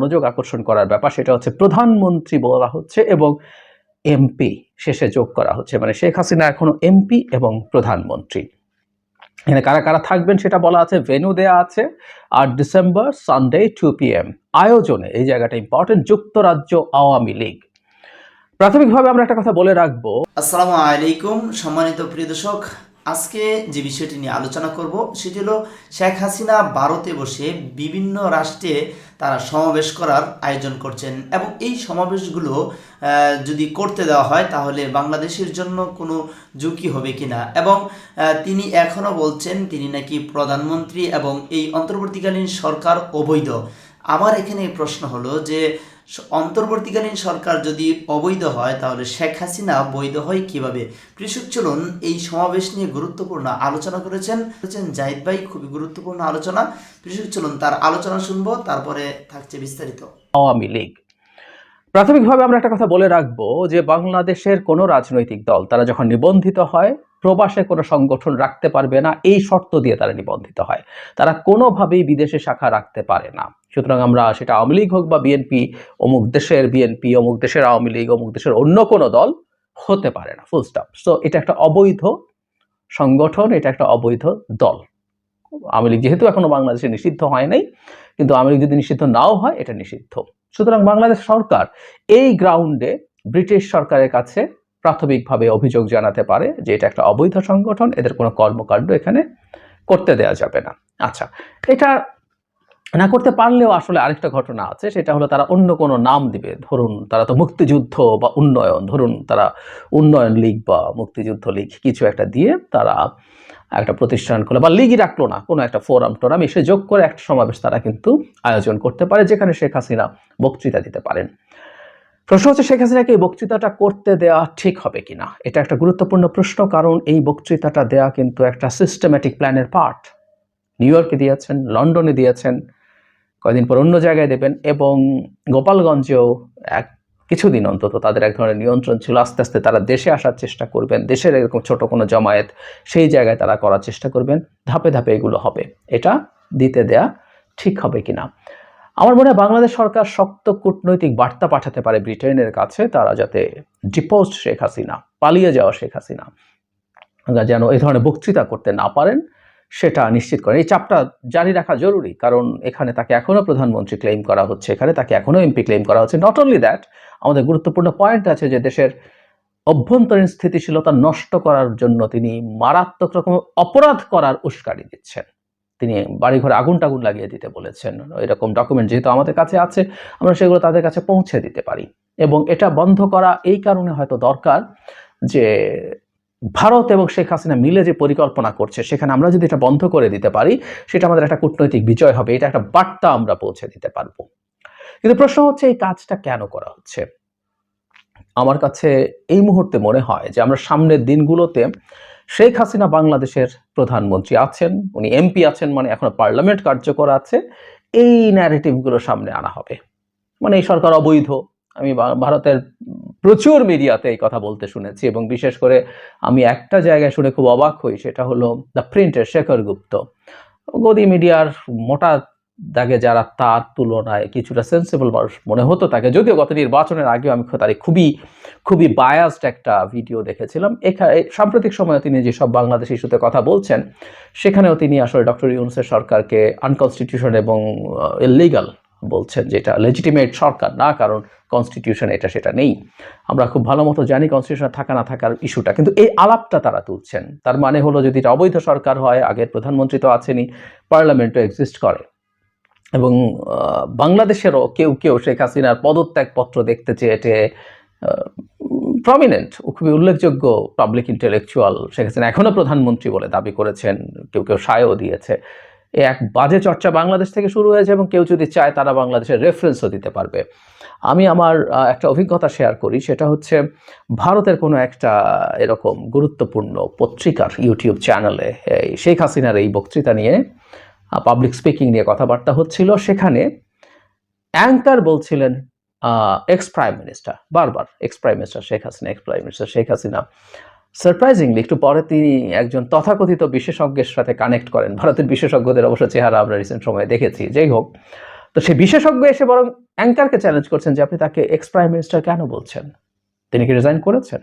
মনোযোগ আকর্ষণ করার ব্যাপার, সেটা হচ্ছে প্রধানমন্ত্রী বলা হচ্ছে এবং এমপি শেষে যোগ করা হচ্ছে। মানে শেখ হাসিনা এখনও এমপি এবং প্রধানমন্ত্রী। এখানে কারা কারা থাকবেন সেটা বলা আছে ভেনু দেয়া আছে। আর December Sunday two P M আয়োজনে এই জায়গাটা ইম্পর্টেন্ট যুক্তরাজ্য আওয়ামী লীগ। প্রাথমিকভাবে আমরা একটা কথা বলে রাখব। আসসালামু আলাইকুম, সম্মানিত প্রিয় দর্শক আজকে যে বিষয়টি নিয়ে আলোচনা করব, সেটি হলো শেখ হাসিনা ভারতে বসে বিভিন্ন রাষ্ট্রে তারা সমাবেশ করার আয়োজন করছেন এবং এই সমাবেশগুলো যদি করতে দেওয়া হয় তাহলে বাংলাদেশের জন্য কোনো ঝুঁকি হবে কিনা? এবং তিনি এখনও বলছেন তিনি নাকি প্রধানমন্ত্রী এবং এই অন্তর্বর্তীকালীন সরকার অবৈধ। আমার এখানে প্রশ্ন হলো যে অন্তর্বর্তীকালীন সরকার যদি অবৈধ হয়, তাহলে শেখ হাসিনা বৈধ হয় কীভাবে? কৃষক, চলুন এই সমাবেশ নিয়ে গুরুত্বপূর্ণ আলোচনা করেছেন করেছেন জাহিদ ভাই, খুবই গুরুত্বপূর্ণ আলোচনা। কৃষক, চলুন তার আলোচনা শুনব, তারপরে থাকছে বিস্তারিত। আওয়ামী লীগ। প্রাথমিকভাবে আমরা একটা কথা বলে রাখব যে, বাংলাদেশের কোনো রাজনৈতিক দল, তারা যখন নিবন্ধিত হয় প্রবাসে কোনো সংগঠন রাখতে পারবে না, এই শর্ত দিয়ে তারা নিবন্ধিত হয়। তারা কোনোভাবেই বিদেশে শাখা রাখতে পারে না। সুতরাং আমরা সেটা আওয়ামী লীগ হোক বা বিএনপি, অমুক দেশের বিএনপি, অমুক দেশের আওয়ামী লীগ, অমুক দেশের অন্য কোনো দল হতে পারে না। ফুল স্টপ সো এটা একটা অবৈধ সংগঠন, এটা একটা অবৈধ দল। আওয়ামী লীগ যেহেতু এখনও বাংলাদেশে নিষিদ্ধ হয় নাই, কিন্তু আওয়ামী লীগ যদি নিষিদ্ধ নাও হয়, এটা নিষিদ্ধ। সুতরাং বাংলাদেশ সরকার এই গ্রাউন্ডে ব্রিটিশ সরকারের কাছে প্রাথমিকভাবে অভিযোগ জানাতে পারে যে এটা একটা অবৈধ সংগঠন, এদের কোনো কর্মকাণ্ড এখানে করতে দেওয়া যাবে না। আচ্ছা এটা না করতে পারলেও আসলে আরেকটা ঘটনা আছে, সেটা হলো তারা অন্য কোনো নাম দিবে। ধরুন তারা তো মুক্তিযুদ্ধ বা উন্নয়ন, ধরুন তারা উন্নয়ন লীগ বা মুক্তিযুদ্ধ লীগ কিছু একটা দিয়ে তারা একটা প্রতিষ্ঠান করল বা লিগই রাখল না, কোনো একটা ফোরাম টোরাম এসে যোগ করে একটা সমাবেশ তারা কিন্তু আয়োজন করতে পারে, যেখানে শেখ হাসিনা বক্তৃতা দিতে পারেন। প্রশ্ন হচ্ছে, শেখ হাসিনাকে এই বক্তৃতাটা করতে দেওয়া ঠিক হবে কিনা? এটা একটা গুরুত্বপূর্ণ প্রশ্ন, কারণ এই বক্তৃতাটা দেওয়া কিন্তু একটা সিস্টেম্যাটিক প্ল্যানের পার্ট নিউ ইয়র্কে দিয়েছেন লন্ডনে দিয়েছেন কয়দিন পর অন্য জায়গায় দেবেন, এবং গোপালগঞ্জেও এক, কিছুদিন অন্তত তাদের এক ধরনের নিয়ন্ত্রণ ছিল, আস্তে আস্তে তারা দেশে আসার চেষ্টা করবেন, দেশের এরকম ছোট কোনো জমায়েত সেই জায়গায় তারা করার চেষ্টা করবেন, ধাপে ধাপে এগুলো হবে। এটা দিতে দেয়া ঠিক হবে কিনা? আমার মনে হয় বাংলাদেশ সরকার শক্ত কূটনৈতিক বার্তা পাঠাতে পারে ব্রিটেনের কাছে, তারা যাতে ডিপোস্ট শেখ হাসিনা, পালিয়ে যাওয়া শেখ হাসিনা। যেন এই ধরনের বক্তৃতা করতে না পারেন, সেটা নিশ্চিত করেন। এই চাপটা জারি রাখা জরুরি, কারণ এখানে তাকে এখনও প্রধানমন্ত্রী ক্লেম করা হচ্ছে, এখানে তাকে এখনও এমপি ক্লেম করা হচ্ছে। নট অনলি দ্যাট আমাদের গুরুত্বপূর্ণ পয়েন্ট আছে যে দেশের অভ্যন্তরীণ স্থিতিশীলতা নষ্ট করার জন্য তিনি মারাত্মক রকম অপরাধ করার উস্কানি দিচ্ছেন। তিনি বাড়িঘরে আগুন টাগুন লাগিয়ে দিতে বলেছেন। এরকম ডকুমেন্ট যেহেতু আমাদের কাছে আছে, আমরা সেগুলো তাদের কাছে পৌঁছে দিতে পারি। এবং এটা বন্ধ করা এই কারণে হয়তো দরকার যে ভারত এবং শেখ হাসিনা মিলে যে পরিকল্পনা করছে, সেখানে আমরা যদি এটা বন্ধ করে দিতে পারি, সেটা আমাদের একটা কূটনৈতিক বিজয় হবে। এটা একটা বার্তা আমরা পৌঁছে দিতে পারব। কিন্তু প্রশ্ন হচ্ছে, এই কাজটা কেন করা হচ্ছে? আমার কাছে এই মুহূর্তে মনে হয় যে আমরা সামনের দিনগুলোতে শেখ হাসিনা বাংলাদেশের প্রধানমন্ত্রী আছেন, উনি এমপি আছেন মানে এখনও পার্লামেন্ট কার্যকর আছে। এই ন্যারেটিভগুলো সামনে আনা হবে। মানে এই সরকার অবৈধ। আমি ভারতের প্রচুর মিডিয়াতে এই কথা বলতে শুনেছি এবং বিশেষ করে আমি একটা জায়গায় শুনে খুব অবাক হই, সেটা হলো দ্য প্রিন্টের শেখর গুপ্ত। গদি মিডিয়ার মোটা দাগে যারা তার তুলনায় কিছুটা সেন্সিবল মানুষ মনে হতো তাকে, যদিও গত নির্বাচনের আগেও আমি তার খুবই খুবই বায়াসড একটা ভিডিও দেখেছিলাম। এখানে সাম্প্রতিক সময়ে তিনি যেসব বাংলাদেশ ইস্যুতে কথা বলছেন, সেখানেও তিনি আসলে ডক্টর ইউনুসের সরকারকে আনকনস্টিটিউশন এবং ইলিগাল বলছেন, যেটা লেজিটিমেট সরকার না, কারণ কনস্টিটিউশন এটা, সেটা নেই। আমরা খুব ভালো মতো জানি কনস্টিটিউশন থাকা, না থাকার ইস্যুটা কিন্তু এই আলাপটা তারা তুলছেন। তার মানে হলো যদি এটা অবৈধ সরকার হয়, আগের প্রধানমন্ত্রী তো আছেনই পার্লামেন্টও এক্সিস্ট করে। এবং বাংলাদেশেরও কেউ কেউ শেখ হাসিনার পদত্যাগপত্র দেখতে চেয়েছে প্রমিনেন্ট খুবই উল্লেখযোগ্য পাবলিক ইন্টেলেকচুয়াল শেখ হাসিনা এখনও প্রধানমন্ত্রী বলে দাবি করেছেন, কেউ কেউ সায়ও দিয়েছে। এ এক বাজে চর্চা বাংলাদেশ থেকে শুরু হয়েছে এবং কেউ যদি চায় তারা বাংলাদেশের রেফারেন্সও দিতে পারবে। আমি আমার একটা অভিজ্ঞতা শেয়ার করি, সেটা হচ্ছে ভারতের কোনো একটা এরকম গুরুত্বপূর্ণ পত্রিকার ইউটিউব চ্যানেলে শেখ হাসিনার এই বক্তৃতা নিয়ে পাবলিক স্পিকিং নিয়ে কথাবার্তা হচ্ছিল। সেখানে অ্যাঙ্কার বলছিলেন এক্স প্রাইম মিনিস্টার বারবার ex prime minister Sheikh Hasina ex prime minister Sheikh Hasina surprisingly একটু পরে তিনি একজন তথাকথিত বিশেষজ্ঞের সাথে কানেক্ট করেন। ভারতের বিশেষজ্ঞদের অবশ্য চেহারা আমরা রিসেন্ট সময়ে দেখেছি। যাই হোক, তো সেই বিশেষজ্ঞ এসে বরং অ্যাঙ্কারকে চ্যালেঞ্জ করছেন যে আপনি তাকে এক্স প্রাইম মিনিস্টার কেন বলছেন? তিনি কি রিজাইন করেছেন?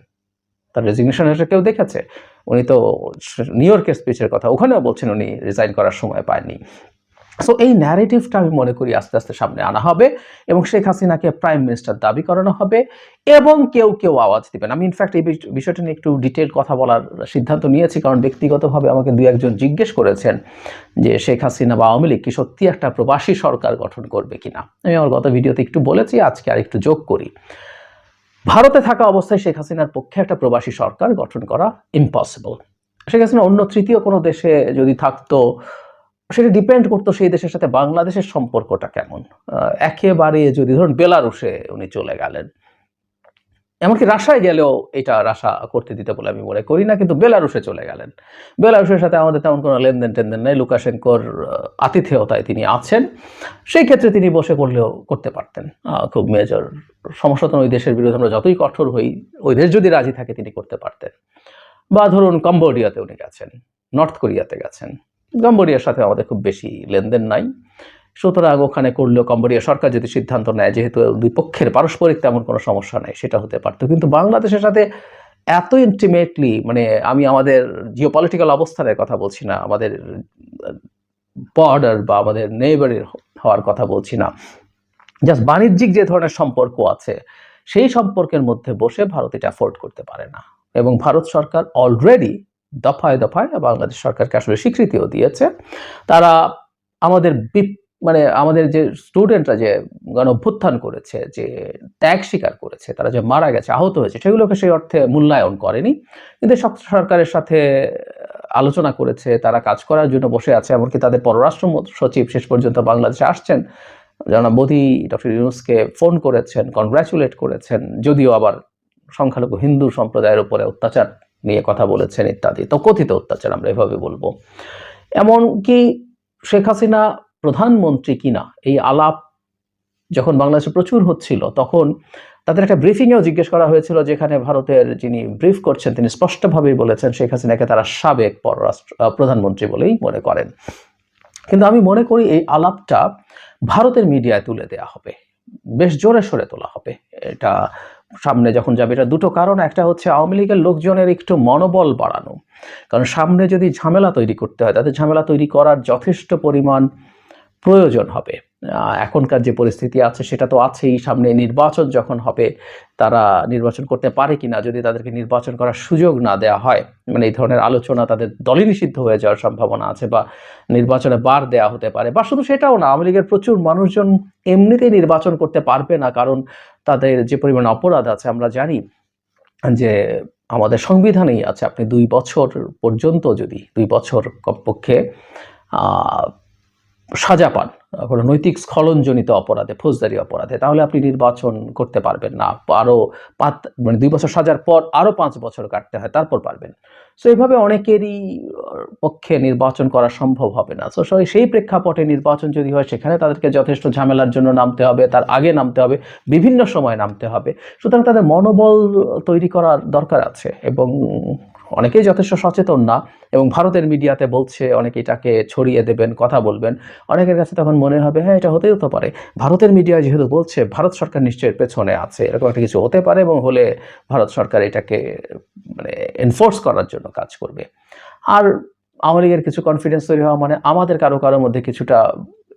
তার রেজিগনেশন লেটার কেউ দেখেছে? উনি তো নিউ ইয়র্কের স্পিচের কথা, ওখানেও বলছেন উনি রিজাইন করার সময় পায়নি। সো এই ন্যারেটিভটা আমি মনে করি আস্তে আস্তে সামনে আনা হবে এবং শেখ হাসিনাকে প্রাইম মিনিস্টার দাবি করানো হবে এবং কেউ কেউ আওয়াজ দিবেন। আমি ইনফ্যাক্ট এই বিষয়টা নিয়ে একটু ডিটেল কথা বলার সিদ্ধান্ত নিয়েছি কারণ ব্যক্তিগতভাবে আমাকে দু একজন জিজ্ঞেস করেছেন যে শেখ হাসিনা বা আওয়ামী লীগ কি সত্যি একটা প্রবাসী সরকার গঠন করবে কিনা। আমি আমার গত ভিডিওতে একটু বলেছি, আজকে আর একটু যোগ করি। ভারতে থাকা অবস্থায় শেখ হাসিনার পক্ষে একটা প্রবাসী সরকার গঠন করা ইম্পসিবল শেখ হাসিনা অন্য তৃতীয় কোনো দেশে যদি থাকতো, সেটা ডিপেন্ড করতো সেই দেশের সাথে বাংলাদেশের সম্পর্কটা কেমন। একেবারে যদি ধরুন বেলারুশে উনি চলে গেলেন। এমনকি রাশায় গেলেও এটা রাশা করতে দিতে বলে আমি মনে করি না, কিন্তু বেলারুসে চলে গেলেন। বেলারুসের সাথে আমাদের তেমন কোনো লেনদেন টেনদেন নেই, লুকাশেঙ্কোর আতিথেয়তায় তিনি আছেন। সেই ক্ষেত্রে তিনি বসে করলেও করতে পারতেন। খুব মেজর সমস্যা তো ওই দেশের বিরুদ্ধে আমরা যতই কঠোর হই, ওই দেশ যদি রাজি থাকে তিনি করতে পারতেন। বা ধরুন কম্বোডিয়াতে উনি গেছেন, নর্থ কোরিয়াতে গেছেন। কম্বোডিয়ার সাথে আমাদের খুব বেশি লেনদেন নাই। সুতরাং ওখানে করলেও কম্বোডিয়া সরকার যদি সিদ্ধান্ত নেয়, যেহেতু দুই পক্ষের পারস্পরিক তেমন কোনো সমস্যা নেই, সেটা হতে পারতো। কিন্তু বাংলাদেশের সাথে এত ইন্টিমেটলি মানে আমি আমাদের জিও পলিটিক্যাল অবস্থানের কথা বলছি না, আমাদের বর্ডার বা আমাদের নেইবারের হওয়ার কথা বলছি না। জাস্ট বাণিজ্যিক যে ধরনের সম্পর্ক আছে, সেই সম্পর্কের মধ্যে বসে ভারত এটা অ্যাফোর্ড করতে পারে না। এবং ভারত সরকার অলরেডি দফায় দফায় বাংলাদেশ সরকারকে আসলে স্বীকৃতিও দিয়েছে। তারা আমাদের মানে আমাদের যে স্টুডেন্টরা যে গণ অভ্যুত্থান করেছে, যে ত্যাগ স্বীকার করেছে, তারা যে মারা গেছে, আহত হয়েছে, সেগুলোকে সেই অর্থে মূল্যায়ন করেনি। কিন্তু সরকারের সাথে আলোচনা করেছে, তারা কাজ করার জন্য বসে আছে, এমনকি তাদের পররাষ্ট্র সচিব শেষ পর্যন্ত বাংলাদেশে আসছেন। জনাব মোদী, ডক্টর ইউনুসকে ফোন করেছেন কনগ্রাচুলেট করেছেন, যদিও আবার সংখ্যালঘু হিন্দু সম্প্রদায়ের উপরে অত্যাচার নিয়ে কথা বলেছেন ইত্যাদি। তো কথিত অত্যাচার আমরা এভাবে বলব। এমনকি শেখ হাসিনা প্রধানমন্ত্রী কিনা, এই আলাপ যখন বাংলাদেশে প্রচুর হচ্ছিল, তখন তাদের একটা ব্রিফিংয়েও জিজ্ঞেস করা হয়েছিল যেখানে ভারতের যিনি ব্রিফ করছেন, তিনি স্পষ্টভাবেই বলেছেন, শেখ হাসিনাকে তারা সাবেক পররাষ্ট্র প্রধানমন্ত্রী বলেই মনে করেন। কিন্তু আমি মনে করি এই আলাপটা ভারতের মিডিয়ায় তুলে দেয়া হবে। বেশ জোরে সরে তোলা হবে। এটা সামনে যখন যাবে, এটা দুটো কারণ। একটা হচ্ছে আওয়ামী লীগের লোকজনের একটু মনোবল বাড়ানো। কারণ সামনে যদি ঝামেলা তৈরি করতে হয়, তাদের ঝামেলা তৈরি করার যথেষ্ট পরিমাণ প্রয়োজন হবে। এখনকার যে পরিস্থিতি আছে সেটা তো আছেই। সামনে নির্বাচন যখন হবে, তারা নির্বাচন করতে পারে কিনা যদি তাদেরকে নির্বাচন করার সুযোগ না দেওয়া হয় মানে এই ধরনের আলোচনা তাদের দলই নিষিদ্ধ হয়ে যাওয়ার সম্ভাবনা আছে বা নির্বাচনে বার দেওয়া হতে পারে বা শুধু সেটাও না, আওয়ামী লীগের প্রচুর মানুষজন এমনিতেই নির্বাচন করতে পারবে না কারণ তাদের যে পরিমাণ অপরাধ আছে আমরা জানি যে আমাদের সংবিধানেই আছে। আপনি দুই বছর পর্যন্ত যদি, দুই বছর কমপক্ষে সাজা পান। কোনো নৈতিক স্খলনজনিত অপরাধে, ফৌজদারি অপরাধে, তাহলে আপনি নির্বাচন করতে পারবেন না। আরও পাঁচ মানে দুই বছর সাজার পর আরও পাঁচ বছর কাটতে হয়, তারপর পারবেন। সো এইভাবে অনেকেরই পক্ষে নির্বাচন করা সম্ভব হবে না। সো সেই প্রেক্ষাপটে নির্বাচন যদি হয়, সেখানে তাদেরকে যথেষ্ট ঝামেলার জন্য নামতে হবে, তার আগে নামতে হবে, বিভিন্ন সময় নামতে হবে। সুতরাং তাদের মনোবল তৈরি করার দরকার আছে এবং অনেকেই যথেষ্ট সচেতন না এবং ভারতের মিডিয়াতে বলছে, অনেকে এটাকে ছড়িয়ে দেবেন, কথা বলবেন। অনেকের কাছে তখন মনে হবে হ্যাঁ এটা হতেই হতে পারে। ভারতের মিডিয়া যেহেতু বলছে, ভারত সরকার নিশ্চয়ই পেছনে আছে। এরকম একটা কিছু হতে পারে এবং হলে ভারত সরকার এটাকে মানে এনফোর্স করার জন্য কাজ করবে। আর আওয়ামী লীগের কিছু কনফিডেন্স তৈরি হওয়া মানে আমাদের কারও কারোর মধ্যে কিছুটা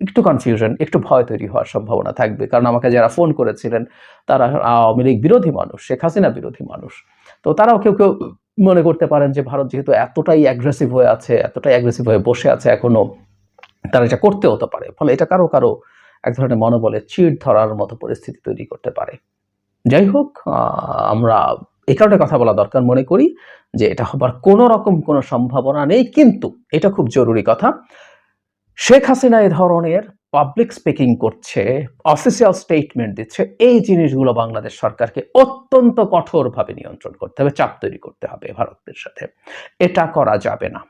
একটু কনফিউশন একটু ভয় তৈরি হওয়ার সম্ভাবনা থাকবে। কারণ আমাকে যারা ফোন করেছিলেন, তারা আওয়ামী লীগ বিরোধী মানুষ, শেখ হাসিনা বিরোধী মানুষ। তো তারাও কেউ কেউ মনে করতে পারেন যে, ভারত যেহেতু এতটাই অ্যাগ্রেসিভ হয়ে আছে, এতটাই অ্যাগ্রেসিভ হয়ে বসে আছে এখনও তারা এটা করতে হতে পারে। ফলে এটা কারও কারও এক ধরনের মনোবলে চিড় ধরার মতো পরিস্থিতি তৈরি করতে পারে। যাই হোক আমরা এই কারণে কথা বলা দরকার মনে করি যে এটা হবার কোনো রকম কোনো সম্ভাবনা নেই, কিন্তু এটা খুব জরুরি কথা। শেখ হাসিনা এ ধরনের পাবলিক স্পিকিং করছে অফিসিয়াল স্টেটমেন্ট দিচ্ছে, এই জিনিসগুলো বাংলাদেশ সরকারকে অত্যন্ত কঠোরভাবে নিয়ন্ত্রণ করতে হবে, চাপ তৈরি করতে হবে ভারতের সাথে। এটা করা যাবে না।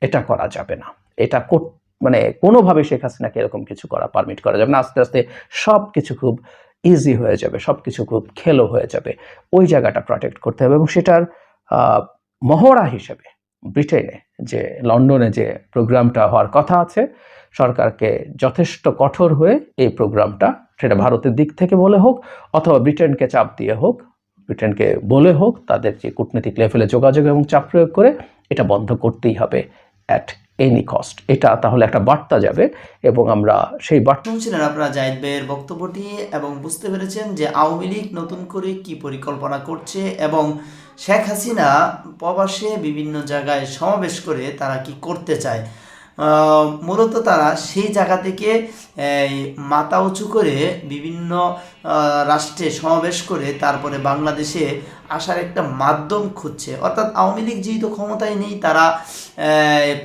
এটা করা যাবে না। এটা কর- মানে কোনোভাবে শেখ হাসিনাকে এরকম কিছু করা পারমিট করা যাবে না। আস্তে আস্তে সব কিছু খুব ইজি হয়ে যাবে সব কিছু খুব খেলো হয়ে যাবে। ওই জায়গাটা প্রটেক্ট করতে হবে এবং সেটার মহড়া হিসেবে ব্রিটেনে যে, লন্ডনে যে প্রোগ্রামটা হওয়ার কথা আছে, সরকারকে যথেষ্ট কঠোর হয়ে এই প্রোগ্রামটা সেটা ভারতের দিক থেকে বলে হোক অথবা ব্রিটেনকে চাপ দিয়ে হোক, ব্রিটেনকে বলে হোক, তাদের যে কূটনীতিক লেভেলে যোগাযোগ এবং চাপ প্রয়োগ করে এটা বন্ধ করতেই হবে অ্যাট এনি কস্ট এটা তাহলে একটা বার্তা যাবে এবং আমরা সেই বার্তা শুনছিলেন আপনারা জাহিদ ভাইয়ের বক্তব্যটি এবং বুঝতে পেরেছেন যে আওয়ামী লীগ নতুন করে কি পরিকল্পনা করছে এবং শেখ হাসিনা প্রবাসে বিভিন্ন জায়গায় সমাবেশ করে তারা কি করতে চায়। মূলত তারা সেই জায়গা থেকে মাথা উঁচু করে বিভিন্ন রাষ্ট্রে সমাবেশ করে তারপরে বাংলাদেশে আসার একটা মাধ্যম খুঁজছে। অর্থাৎ আওয়ামী লীগ যেহেতু ক্ষমতায় নেই, তারা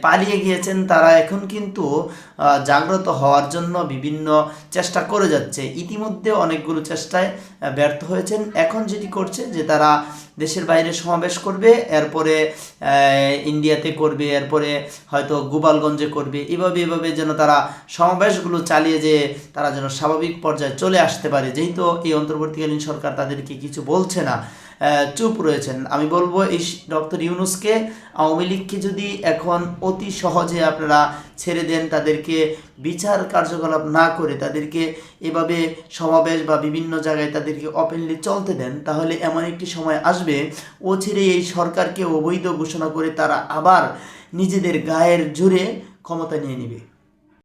পালিয়ে গিয়েছেন, তারা এখন কিন্তু জাগ্রত হওয়ার জন্য বিভিন্ন চেষ্টা করে যাচ্ছে। ইতিমধ্যে অনেকগুলো চেষ্টায় ব্যর্থ হয়েছেন। এখন যেটি করছে যে তারা দেশের বাইরে সমাবেশ করবে, এরপরে ইন্ডিয়াতে করবে, এরপরে হয়তো গোপালগঞ্জে করবে। এভাবে এভাবে যেন তারা সমাবেশগুলো চালিয়ে যে তারা যেন স্বাভাবিক পর্যায়ে চলে আসতে পারে। যেহেতু এই অন্তর্বর্তীকালীন সরকার তাদেরকে কিছু বলছে না চুপ রয়েছেন। আমি বলব এই ডক্টর ইউনুসকে, আওয়ামী লীগকে যদি এখন অতি সহজে আপনারা ছেড়ে দেন, তাদেরকে বিচার কার্যকলাপ না করে, তাদেরকে এভাবে সমাবেশ বা বিভিন্ন জায়গায় তাদেরকে ওপেনলি চলতে দেন, তাহলে এমন একটি সময় আসবে, ও ছেড়ে এই সরকারকে অবৈধ ঘোষণা করে তারা আবার নিজেদের গায়ের জোরে ক্ষমতা নিয়ে নেবে।